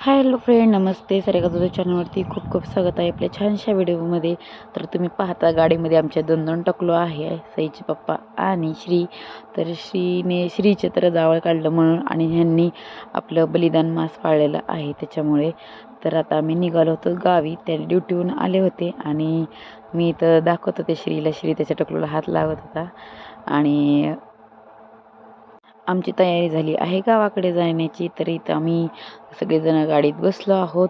Hello friend नमस्ते. सरेगा तुझ्या चॅनलवरती खूप खूप स्वागत आहे आपल्या छानशा व्हिडिओमध्ये. तर तुम्ही पाहता गाडीमध्ये आमच्या दोन दोन टकलो आहे सईचे पप्पा आणि श्री. तर श्रीने श्रीचे तर जावळ काढलं म्हणून आणि ह्यांनी आपलं बलिदान मास पाळलेलं आहे त्याच्यामुळे. तर आता आम्ही निघालो होतो गावी त्याने ड्युटीहून आले होते आणि मी इथं दाखवत होते श्रीला श्री त्याच्या टकलोला हात लावत होता. आणि आमची तयारी झाली आहे गावाकडे जाण्याची. तर इथं आम्ही सगळेजण गाडीत बसलो आहोत.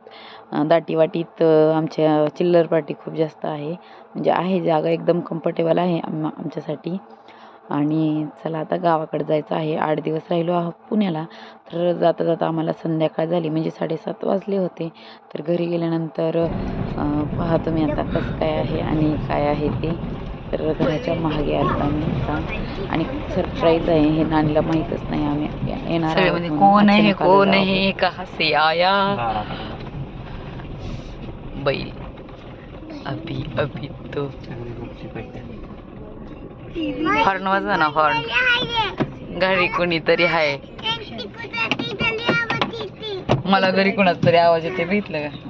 दाटीवाटीत आमच्या चिल्लर पार्टी खूप जास्त आहे. म्हणजे आहे जागा एकदम कम्फर्टेबल आहे आम आमच्यासाठी. आणि चला आता गावाकडे जायचं आहे. आठ दिवस राहिलो आहोत पुण्याला. तर जाता जाता आम्हाला संध्याकाळ झाली. म्हणजे साडेसात वाजले होते. तर घरी गेल्यानंतर पाहतो मी आता कसं काय आहे आणि काय आहे ते. तर घराच्या महागे आलो आम्ही आणि सरप्राईज आहे हे नानीला माहीतच नाही आम्ही येणार आहोत म्हणून. कौन है अचानक आलेलो कौन आहोत. है कहाँ से आया बैल अभी अभी तो. हॉर्न वाजवा ना हॉर्न घरी कोणीतरी आहे. मला घरी कोणाच तरी आवाज येते बघितलं का?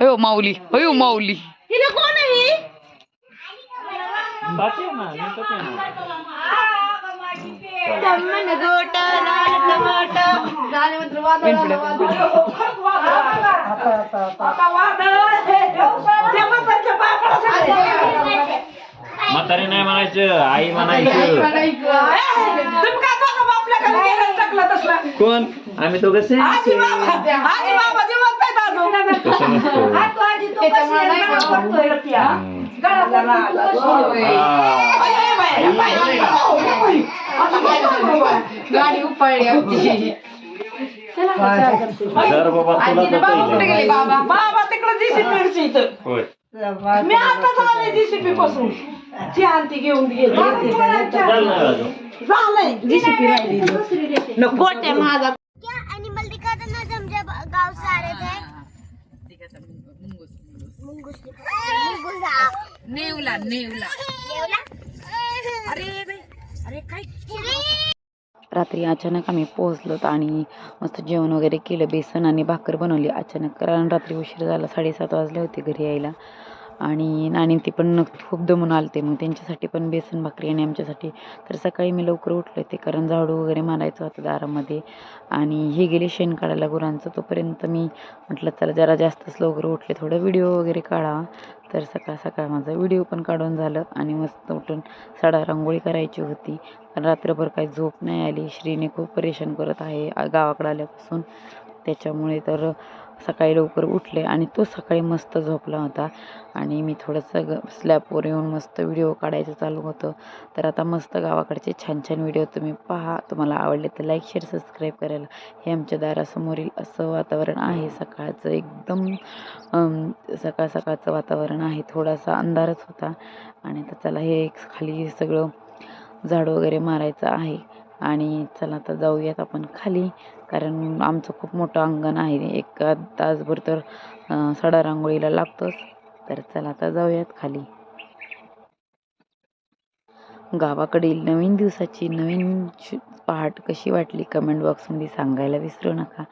हो माऊली हो? माऊली म्हातारी नाही म्हणायचं आई म्हणायचं. कोण? आम्ही तो कसे गाडी उपाळली आमची. जर बाबा तुला तर पहिलं. बाबा तिकडे जीसीपी इथं. होय. मी आता आले जीसीपी पासून. चहांती घेऊन गेली. झालंय जीसीपी राहिली. नको माझा क्या एनिमल दिखाता ना जब जब गांव से आ रहे थे नेवला नेवला. अरे अरे काय रात्री अचानक आम्ही पोहोचलोत आणि मस्त जेवण वगैरे केलं बेसन आणि भाकर बनवली अचानक. कारण रात्री उशीर झाला साडेसात वाजले होते घरी यायला. आणि नाणी ती पण खूप दमून आलते. मग त्यांच्यासाठी पण बेसन भाकरी आणि आमच्यासाठी. तर सकाळी मी लवकर उठले होते. कारण झाडू वगैरे मारायचं होतं दारामध्ये. आणि हे गेले शेण काढायला गुरांचं. तोपर्यंत मी म्हटलं चला जरा जास्तच लवकर उठले. थोडं व्हिडिओ वगैरे काढा. तर सकाळ सकाळ माझा व्हिडिओ पण काढून झालं. आणि मस्त उठून सडा रांगोळी करायची होती. पण रात्रभर काही झोप नाही आली. श्रीने खूप परेशान करत आहे गावाकडे आल्यापासून. त्याच्यामुळे तर सकाळी लवकर उठले आणि तो सकाळी मस्त झोपला होता. आणि मी थोडंसं ग स्लॅपवर येऊन मस्त व्हिडिओ काढायचं चालू होतं. तर आता मस्त गावाकडचे छान छान व्हिडिओ तुम्ही पहा. तुम्हाला आवडले तर लाईक शेअर सबस्क्राईब करायला. हे आमच्या दारासमोरील असं वातावरण आहे. सकाळचं एकदम सकाळ सकाळचं वातावरण आहे. थोडासा अंधारच होता. आणि तर चला हे एक खाली सगळं झाड वगैरे मारायचं आहे. आणि चला तर जाऊयात आपण खाली. कारण आमचं खूप मोठं अंगण आहे. एक तासभर तर सडा रांगोळीला लागतोच. तर चला आता जाऊयात खाली. गावाकडील नवीन दिवसाची नवीन पहाट कशी वाटली कमेंट बॉक्समध्ये सांगायला विसरू नका.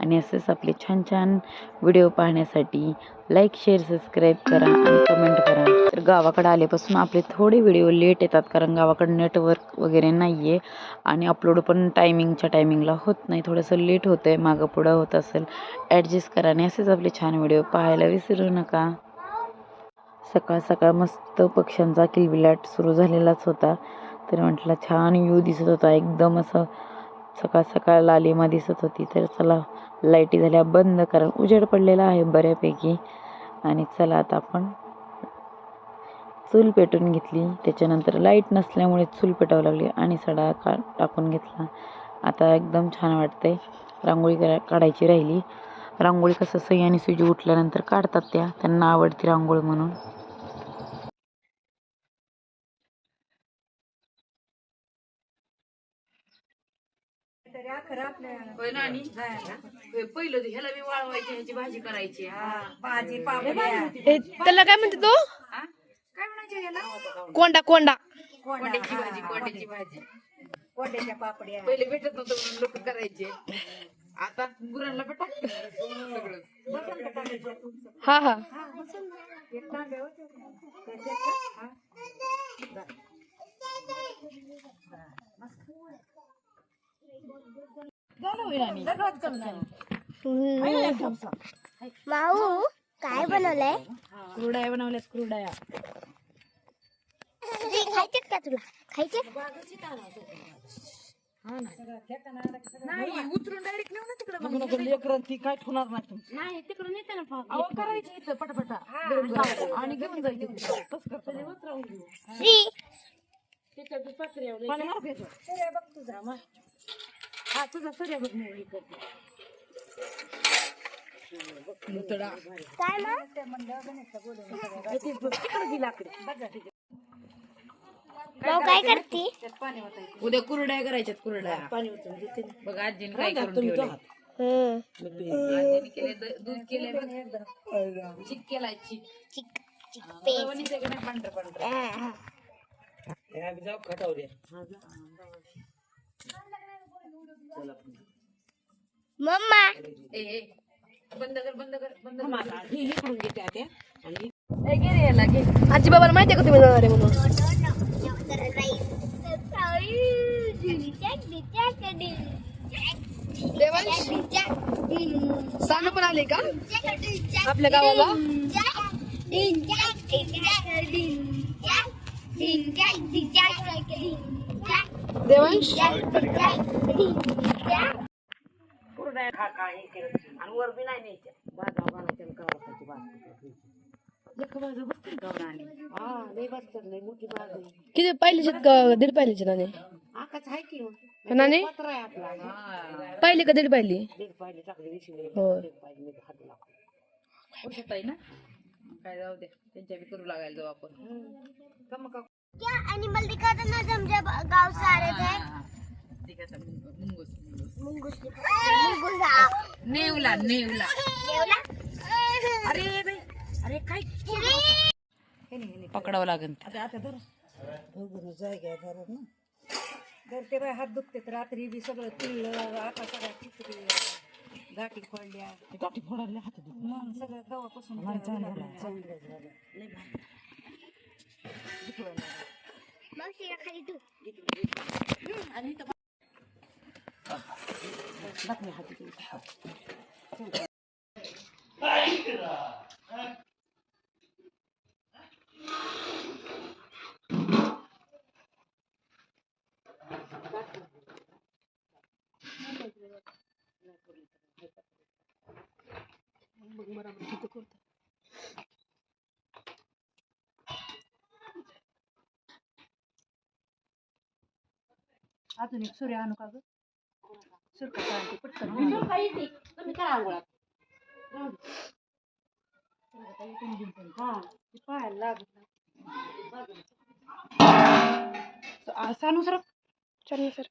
आणि असेच आपले छान छान व्हिडिओ पाहण्यासाठी लाईक शेअर सबस्क्राईब करा आणि कमेंट करा. तर गावाकडे आल्यापासून आपले थोडे व्हिडिओ लेट येतात कारण गावाकडे नेटवर्क वगैरे नाही आहे आणि अपलोड पण टायमिंगच्या टायमिंगला होत नाही. थोडंसं लेट होतं आहे मागं पुढं होत असेल ॲडजस्ट करा आणि असेच आपले छान व्हिडिओ पाहायला विसरू नका. सकाळ सकाळ मस्त पक्ष्यांचा किलबिलाट सुरू झालेलाच होता. तर म्हटलं छान व्ह्यू दिसत होता. एकदम असं सकाळ सकाळ लालिमा दिसत होती. तर चला लाईटी झाल्या बंद कारण उजेड पडलेला आहे बऱ्यापैकी. आणि चला आता आपण चूल पेटून घेतली. त्याच्यानंतर लाइट नसल्यामुळे चूल पेटावं लागली आणि सडा का टाकून घेतला. आता एकदम छान वाटते रांगोळी करा काढायची राहिली. रांगोळी कसं सई आणि सुजी उठल्यानंतर काढतात त्या. त्यांना आवडती रांगोळी म्हणून. पहिलं ह्याला मी वाळवायची ह्याची भाजी करायची. भाजी पापडी ए, त्याला काय म्हणते तो? काय म्हणायचे ह्याला? कोंडा. कोंडा. कोंड्याची भाजी कोंड्याची भाजी. कोंड्याच्या पापड्या. पहिले भेटत नव्हतं म्हणून लोक करायचे. आता गुरांना भेटा सगळं हा. हा माऊ काय बनवलंय? कुरडाया बनवल्यात कुरडाया. खायचे का तुला? खायचे नाही उतरून डायरेक्ट नेऊ ना तिकडे लेकरं ती काय ठेवणार नाही तुमची नाही ना अहो करायची इथं पटापटा. आणि घेऊन जायचं श्री हा. तुझा. सूर्य बघ मी हे करते. काय माऊ काय करते? उद्या कुरड्या करायच्यात कुरड्या. बघ आजीने काय करून ठेवलंय. आजीने केले द- दूध केलंय बघ. चिक केलाय चिक. चिक चिक पेज रवणीचं का नाही पांढरं पांढरं जाऊ खटावले मम्मा. ए ए, बंद कर बंद कर बंद ही घेते आणि आजी बाबाला माहितीये का तुम्ही जाणार आहे म्हणून? सानू पण आले का आपल्या गावाला देवांश? कुरड्या खा का हे केलं आणि वर बी नाही न्यायच्या बाजा बाणाच्या गावाची बाज एक बाजू बसते गवराने हा लय बसतात लय मोठी बाज आहे किती पाहिलेचे का दीड पाहिलेचे नाणे आकाच आहे की आहे आपला पाहिली का दीड पाहिली? हो ना काय जाऊ दे त्यांच्या बी करू लागायला जाऊ आपण. क्या एनिमल दिखा था ना गांव से आ रहे थे मुंगूस मुंगूस. मुंगूस नेवला नेवला. देवला अरे बाई अरे काय पकडावं लागेल. आता धर. जायगा धरत ना. धरते बाय हात दुखते रात्री बी सगळं पिळलं आता सगळ्या चिकली गाठी फोडल्या गाठी फोडल्या हात मग सगळं गव्हापासून मग शिरा खाली तू अजून एक सूर्य आणू का ग? सुरका चालते पटकन हा. ती पाहायला लागत नाही सानू सर. चल सर.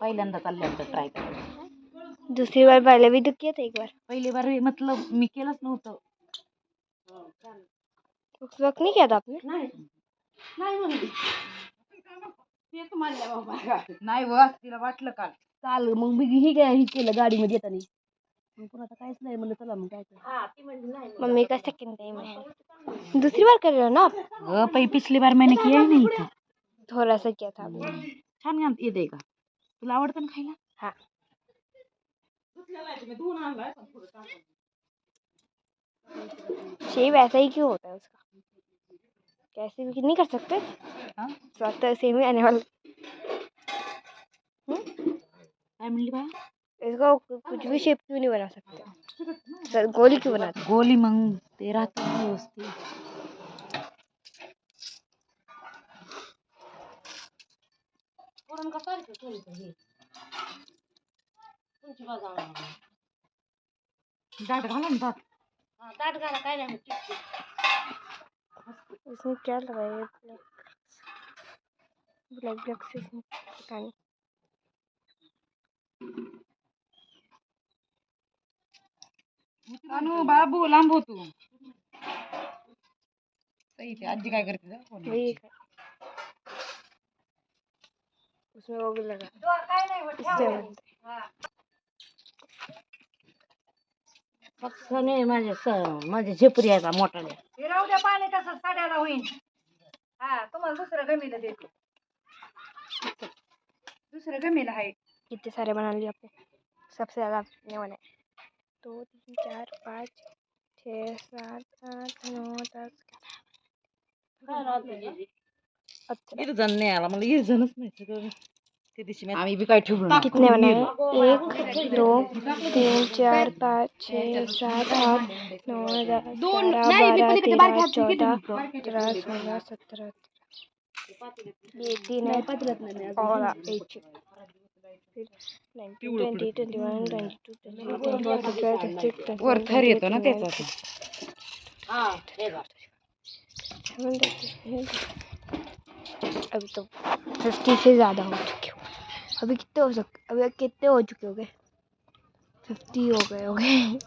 पहिल्यांदा चालल्यानंतर ट्राय करायचं दुसरी बार पाहिलं भी दुखी येते एक बार. पहिली बार मतलब मी केलंच नव्हतं. उस वक्त नहीं. किया था आपने नाही बस तिला वाटलं काल. काल मग मी ही काय ही केलं गाडीमध्ये येताना. मग आता काहीच नाही म्हणलं चला मग काय कर. मम्मी का सेकंड टाइम है दूसरी बार कर रहे हो ना? आप पै पिछली बार मैंने किया ही नहीं था थोड़ा सा किया था आपने छान गान येते का? तुला आवडतं ना खायला? हाँ. शेप ऐसा ही क्यों होता है उसका? कैसे भी नहीं कर सकते? हाँ? स्वाद तो सेम ही आने वाला। काय म्हणली बाया इसको कुछ भी शेप क्यों नहीं बना सकते? सर गोली क्यों बनाते गोली मग ते ना दाट घाला ना दाट इसमें क्या लगाया है? ब्लैक ब्लैक ब्लैक से इसमें पता नहीं। अनु बाबू लांब हो तू। सही ते आजी काय करते उसमें वो भी लगा। नाही माझ्या माझ्या झेपरी आहे हे राहू द्या पाणी साड्याला होईन. हा तुम्हाला दुसरं गमीला देतो. दुसरं गमीला आहे. कितने सारे बना लिए आपने सबसे ज़्यादा दो तीन चार पाँच छः सात आठ नौ दस अच्छा एक जण आला मला एक जणच नाही ते दिवशी आम्ही बी काय ठेवलो कितने बनाए एक दो तीन चार पाँच छः सात आठ नौ दस बारह तेरह चौदह पंद्रह सोलह सत्रह ये तीन है। और एक। वर थर येतो ना त्याचा तो. अभी तो फिफ्टी से ज़्यादा हो चुके हो अभी कितने हो सकते अभी कितने हो चुके हो गए फिफ्टी हो गए हो गए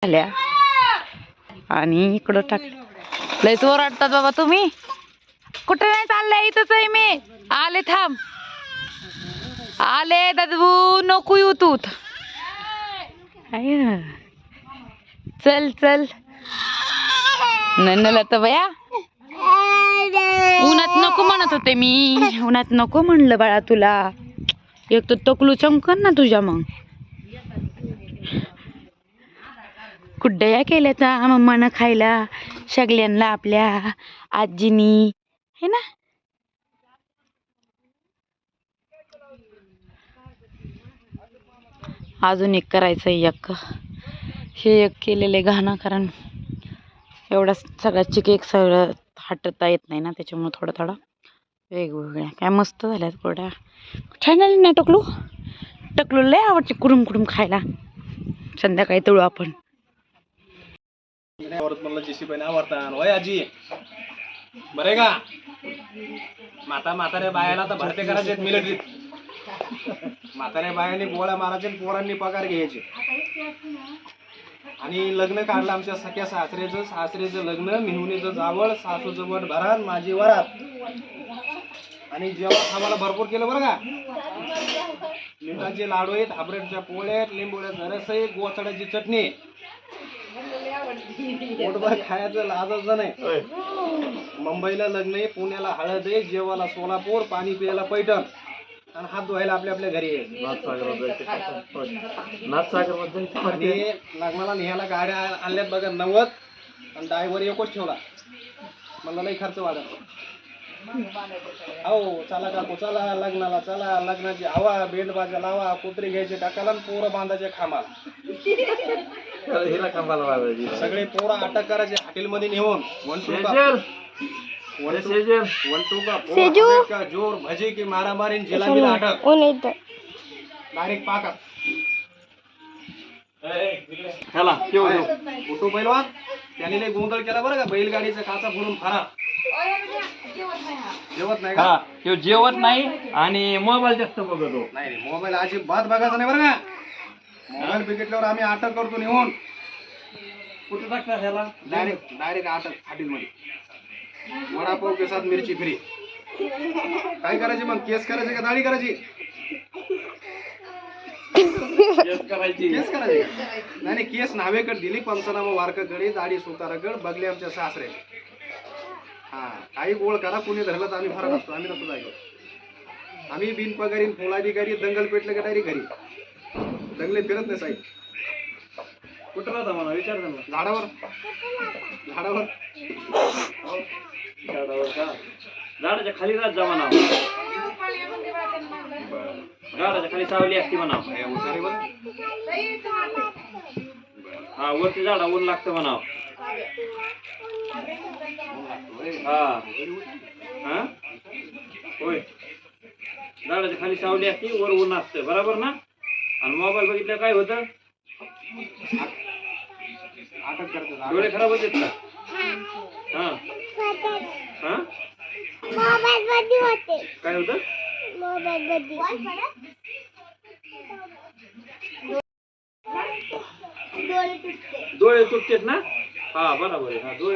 कितना आणि इकडं टाक. लयच ओरडतात बाबा तुम्ही. कुठे नाही चालले इथंच आहे मी. आले थांब. आले दादू नको येऊ तू आय. चल चल. नंदला तर बया. उन्हात नको म्हणत होते मी. उन्हात नको म्हणलं बाळा तुला. एक तर तकलू चमकन ना तुझ्या मग. कुड्डया केल्या तर मम्मानं खायला सगळ्यांना आपल्या आजीनी है ना? अजून एक करायचं एक. हे एक केलेलं आहे घाणं कारण एवढा सगळा चिकेक सगळं हटता येत नाही ना त्याच्यामुळं थोडं थोडं वेगवेगळ्या. काय मस्त झाल्यात कोड्या छान झाली ना टकलू? टकलू लय आवडते कुडूम कुडूम खायला. संध्याकाळी तळू आपण. औरत म्हणलं जेसी आवडतात वय आजी? बरे का? माता म्हाताऱ्या बायाला तर भरते करायचे मिलिटरीत म्हाताऱ्या बायाने गोळ्या मारायचे पोरांनी पगार घ्यायचे. आणि लग्न काढलं आमच्या सख्या सासरेचं. सासरेचं लग्न मिहुनीचं जावळ सासूचं वट भरात माझी वरात. आणि जेवण आम्हाला भरपूर केलं बरं का? लिंबाचे लाडू आहेत हाबरेटच्या पोळ्या आहेत लिंबोळ्याचं रस आहे गोचड्याची चटणी. पोटभर खायचं लाजायचं नाही. मुंबईला लग्न आहे पुण्याला हळद आहे जेवायला सोलापूर पाणी प्यायला पैठण. आणि हात धुवायला आपल्या आपल्या घरी आहे. लग्नाला न्यायला गाड्या आणल्यात बघा नव्वद. आणि ड्रायव्हर एकच ठेवला. मला लई खर्च वाढत. हो चला काकू चला लग्नाला चला लग्नाची हवा बेंड बाजा लावा कुत्री घ्यायचे टाकाला पोरं बांधायचे खामाला सगळे पोरं अटक करायचे हॉटेलमध्ये नेऊन. वन टू का? वन टू वन टू का? पोरं सेजू. हॉटेल का? जोर भजी की मारामारी आणि जिलाबीला अटक. वो नहीं था डायरेक्ट पाकात ह्याला ठेव ठेव. फोटो पहिलवान. त्याने लय गोंधळ केला बरं का? बैलगाडीचा काचा फोडून फरार. जेवत नाही का? हा तो जेवत नाही आणि मोबाईल जास्त बघतो. नाही मोबाईल अजिबात बघायचा नाही बरं का? मोबाईल बिघडल्यावर आम्ही अटक करतो नेऊन. कुठे टाकतात ह्याला? डायरेक्ट डायरेक्ट अटक हॉटेलमध्ये वडापाव के साथ मिरची फ्री. काय करायची मग? केस करायची का दाढी करायची? केस करायची. केस करायची नाही नाही केस नावेकड दिली पंचनामा वारकाकडे दाढी सुताराकड बघले आमच्या सासरे. हा काही गोळ करा कुणी धरलं तर आम्ही फरक असतो. आम्ही तसं जायचो. आम्ही बिनपगारी पोलाधिकारी दंगल पेटलं का डायरेक्ट घरी? दंगले फिरत नाही साहेब कुठं राहता मला विचार ना झाडावर. झाडावर. झाडावर का? झाडाच्या खाली राहत जा म्हणा. झाडाच्या खाली सावली असते म्हणा. हे हुशारी बरं. हा वरती झाडा ऊन लागतं म्हणा. हा. हा? होय. झाडाच्या खाली सावली असते वर ऊन असतं. बरोबर ना? आणि मोबाईल बघितलं काय होतं? अटक करतात डोळे खराब होतात का? हा. हा? मोबाईल होते. काय होतं? मोबाईल डोळे तुटते. डोळे तुटतेत ना? हा बरोबर आहे. हा डोळे